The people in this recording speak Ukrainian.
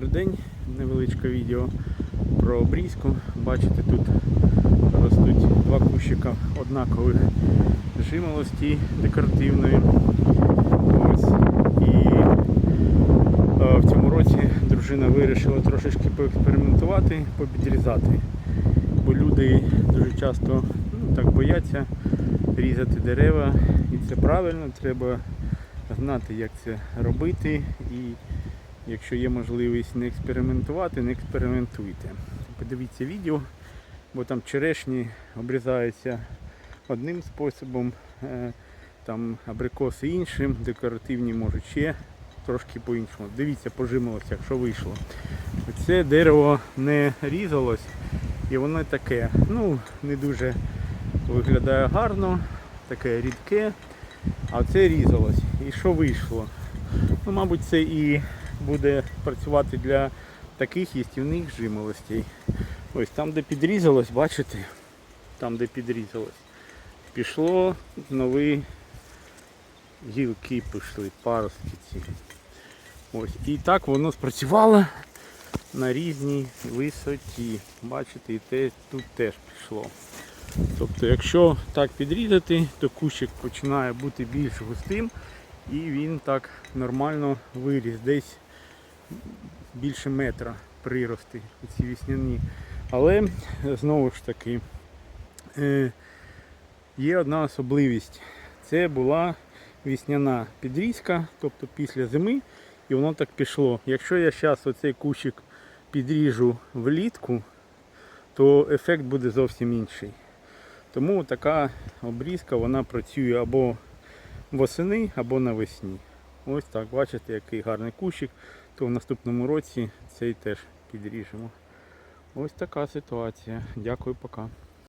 Добрий день, невеличке відео про обрізку. Бачите, тут ростуть два кущика однакових жимолості декоративної. Ось. І е, в цьому році дружина вирішила трошечки поекспериментувати, попідрізати. Бо люди дуже часто ну, так бояться різати дерева. І це правильно, треба знати, як це робити. І Якщо є можливість не експериментувати, не експериментуйте. Подивіться відео, бо там черешні обрізаються одним способом, е, там абрикоси іншим, декоративні можуть ще трошки по-іншому. Дивіться, пожималося, якщо вийшло. Це дерево не різалось і воно таке, ну, не дуже виглядає гарно, таке рідке, а це різалось. І що вийшло? Ну, мабуть, це і буде працювати для таких їстівних жимолостей. Ось там, де підрізалось, бачите? Там, де підрізалось, пішло нові гілки пішли, паростки ці. Ось. І так воно спрацювало на різній висоті. Бачите, і те, тут теж пішло. Тобто, якщо так підрізати, то кущик починає бути більш густим і він так нормально виріс. Десь більше метра прирости ці вісняні. Але знову ж таки е, є одна особливість. Це була вісняна підрізка, тобто після зими, і воно так пішло. Якщо я зараз оцей кущик підріжу влітку, то ефект буде зовсім інший. Тому така обрізка вона працює або восени, або навесні. Ось так, бачите, який гарний кущик, то в наступному році цей теж підріжемо. Ось така ситуація. Дякую, пока.